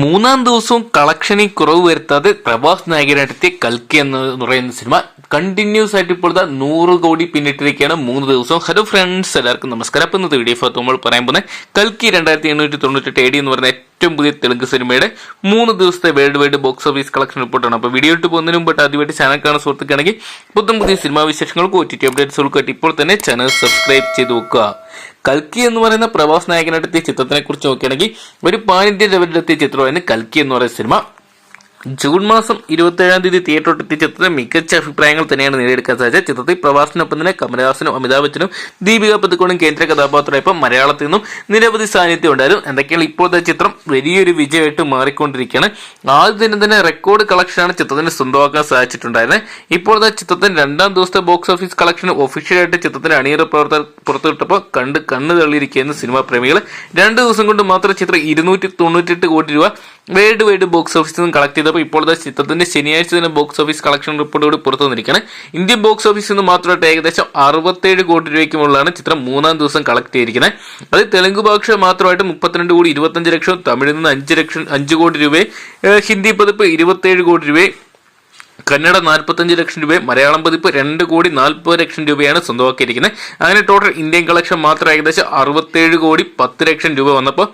മൂന്നാം ദിവസവും കളക്ഷനിൽ കുറവ് വരുത്താതെ പ്രഭാസ് നായകനായിട്ടെത്തിയ കൽക്കി എന്ന് പറയുന്ന സിനിമ കണ്ടിന്യൂസ് ആയിട്ട് ഇപ്പോൾ നൂറ് കോടി പിന്നിട്ടിരിക്കുകയാണ് മൂന്ന് ദിവസവും ഹലോ ഫ്രണ്ട്സ് എല്ലാവർക്കും നമസ്കാരം. അപ്പം ഇന്നത്തെ വീഡിയോ നമ്മൾ പറയാൻ പോകുന്നത് കൽക്കി രണ്ടായിരത്തി എണ്ണൂറ്റി തൊണ്ണൂറ്റെട്ട് എ ഡി എന്ന് പറയുന്ന ഏറ്റവും പുതിയ തെലുങ്ക് സിനിമയുടെ മൂന്ന് ദിവസത്തെ world wide box office collection റിപ്പോർട്ടാണ് അപ്പോൾ വീഡിയോ ഇട്ട് പോകുന്നതിന് മുമ്പ് ആദ്യമായിട്ട് ചാനൽ കാണാൻ സുഹൃത്തുക്കാണെങ്കിൽ പുത്തൻ പുതിയ സിനിമാ വിശേഷങ്ങൾക്ക് ഒ ടി ടി അപ്ഡേറ്റ്സുകൾക്കും ഇപ്പോൾ തന്നെ ചാനൽ സബ്സ്ക്രൈബ് ചെയ്ത് വെക്കുക. കൽക്കി എന്ന് പറയുന്ന പ്രഭാസ് നായകനായിട്ട് എത്തിയ ചിത്രത്തിനെ കുറിച്ച് നോക്കുകയാണെങ്കിൽ ഒരു പാൻ ഇന്ത്യൻ ലെവലിലെത്തിയ ചിത്രമായിരുന്നു കൽക്കി എന്ന് പറയുന്ന സിനിമ. ജൂൺ മാസം ഇരുപത്തേഴാം തീയതി തിയേറ്ററിൽ എത്തിയ ചിത്രത്തിന് മികച്ച അഭിപ്രായങ്ങൾ തന്നെയാണ് നേടിയെടുക്കാൻ സാധിച്ചത്. ചിത്രത്തിൽ പ്രവാസിനൊപ്പം തന്നെ കമലഹാസനും അമിതാഭ് ബച്ചനും ദീപിക പതുക്കോണും കേന്ദ്ര കഥാപാത്രമായപ്പോൾ മലയാളത്തിൽ നിന്നും നിരവധി സാന്നിധ്യം ഉണ്ടായിരുന്നു. എന്തൊക്കെയാണ് ഇപ്പോഴത്തെ ചിത്രം? വലിയൊരു വിജയമായിട്ട് മാറിക്കൊണ്ടിരിക്കുകയാണ്. ആദ്യ ദിനം തന്നെ റെക്കോർഡ് കളക്ഷനാണ് ചിത്രത്തിന് സ്വന്തമാക്കാൻ സാധിച്ചിട്ടുണ്ടായിരുന്നത്. ഇപ്പോഴത്തെ ചിത്രത്തിന് രണ്ടാം ദിവസത്തെ ബോക്സ് ഓഫീസ് കളക്ഷൻ ഒഫീഷ്യലായിട്ട് ചിത്രത്തിന് അണിയറ പ്രവർത്തകർ പുറത്തുവിട്ടപ്പോൾ കണ്ട് കണ്ണു തള്ളിയിരിക്കുന്ന സിനിമാ പ്രേമികൾ. രണ്ട് ദിവസം കൊണ്ട് മാത്രം ചിത്രം ഇരുന്നൂറ്റി തൊണ്ണൂറ്റെട്ട് കോടി രൂപ വേൾഡ് വൈഡ് ബോക്സ് ഓഫീസിൽ നിന്ന് കളക്ട് ചെയ്തപ്പോൾ ഇപ്പോഴത്തെ ചിത്രത്തിന്റെ ശനിയാഴ്ച തന്നെ ബോക്സ് ഓഫീസ് കളക്ഷൻ റിപ്പോർട്ട് കൂടി പുറത്തു വന്നിരിക്കുകയാണ്. ഇന്ത്യൻ ബോക്സ് ഓഫീസിൽ നിന്ന് മാത്രമായിട്ട് ഏകദേശം അറുപത്തേഴ് കോടി രൂപയ്ക്ക് മുകളിലാണ് ചിത്രം മൂന്നാം ദിവസം കളക്ട് ചെയ്തിരിക്കുന്നത്. അത് തെലുങ്ക് ഭാഷ മാത്രമായിട്ട് മുപ്പത്തിരണ്ട് കോടി ഇരുപത്തഞ്ച് ലക്ഷം തമിഴിൽ നിന്ന് അഞ്ച് ലക്ഷം അഞ്ച് കോടി രൂപയെ ഹിന്ദി പതിപ്പ് ഇരുപത്തേഴ് കോടി രൂപയും കന്നഡ നാൽപ്പത്തഞ്ച് ലക്ഷം രൂപയും മലയാളം പതിപ്പ് രണ്ട് കോടി നാൽപ്പത് ലക്ഷം രൂപയാണ് സ്വന്തമാക്കിയിരിക്കുന്നത്. അങ്ങനെ ടോട്ടൽ ഇന്ത്യൻ കളക്ഷൻ മാത്രം ഏകദേശം അറുപത്തേഴ് കോടി പത്ത് ലക്ഷം രൂപ വന്നപ്പോൾ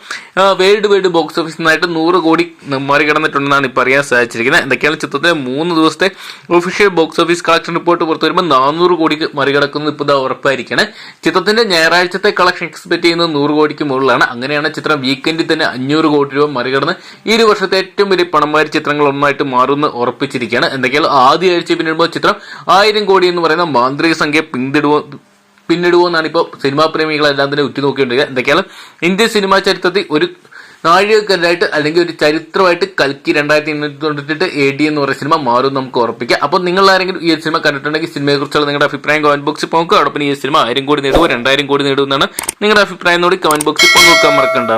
വേൾഡ് വൈഡ് ബോക്സ് ഓഫീസിൽ നിന്നായിട്ട് നൂറ് കോടി മറികടന്നിട്ടുണ്ടെന്നാണ് ഇപ്പോൾ അറിയാൻ സാധിച്ചിരിക്കുന്നത്. എന്തൊക്കെയാണ് ചിത്രത്തിലെ മൂന്ന് ദിവസത്തെ official box office collection report പുറത്തു വരുമ്പോൾ നാനൂറ് കോടിക്ക് മറികടക്കുന്നത് ഇപ്പോൾ ഇതാ ഉറപ്പായിരിക്കുകയാണ് ചിത്രത്തിന്റെ ഞായറാഴ്ചത്തെ കളക്ഷൻ എക്സ്പെക്ട് ചെയ്യുന്നത് നൂറ് കോടിക്ക് മുകളിലാണ്. അങ്ങനെയാണ് ചിത്രം വീക്കെൻഡിൽ തന്നെ അഞ്ഞൂറ് കോടി രൂപ മറികടന്ന് ഈ ഒരു വർഷത്തെ ഏറ്റവും വലിയ പണമാരി ചിത്രങ്ങൾ ഒന്നായിട്ട് മാറുമെന്ന് ഉറപ്പിച്ചിരിക്കുകയാണ്. എന്തൊക്കെയാണ് ആദ്യ ആഴ്ച പിന്നിടുമ്പോൾ ചിത്രം ആയിരം കോടി എന്ന് പറയുന്ന മാന്ത്രിക സംഖ്യ പിന്തിടുവോ പിന്നിടുവോ എന്നാണ് ഇപ്പോൾ സിനിമാ പ്രേമികളെല്ലാം തന്നെ ഉറ്റുനോക്കിക്കൊണ്ടിരിക്കുക. എന്തൊക്കെയാണ് ഇന്ത്യൻ സിനിമാ ചരിത്രത്തിൽ ഒരു നാഴികക്കല്ലായിട്ട് അല്ലെങ്കിൽ ഒരു ചരിത്രമായിട്ട് കൽക്കി രണ്ടായിരത്തി തൊണ്ണൂറ്റെട്ട് എ ഡി എന്ന് പറയുന്ന സിനിമ മാറും നമുക്ക് ഉറപ്പിക്കാം. അപ്പോൾ നിങ്ങൾ ആരെങ്കിലും ഈ സിനിമ കണ്ടിട്ടുണ്ടെങ്കിൽ സിനിമയെക്കുറിച്ചുള്ള നിങ്ങളുടെ അഭിപ്രായം കമന്റ് ബോക്സിൽ പോകുക അതോടൊപ്പം ഈ സിനിമ ആയിരം കോടി നേടുമോ രണ്ടായിരം കോടി നേടുമെന്നാണ് നിങ്ങളുടെ അഭിപ്രായം. കൂടി കമന്റ് ബോക്സിൽ പങ്കുവെക്കാൻ മറക്കണ്ട.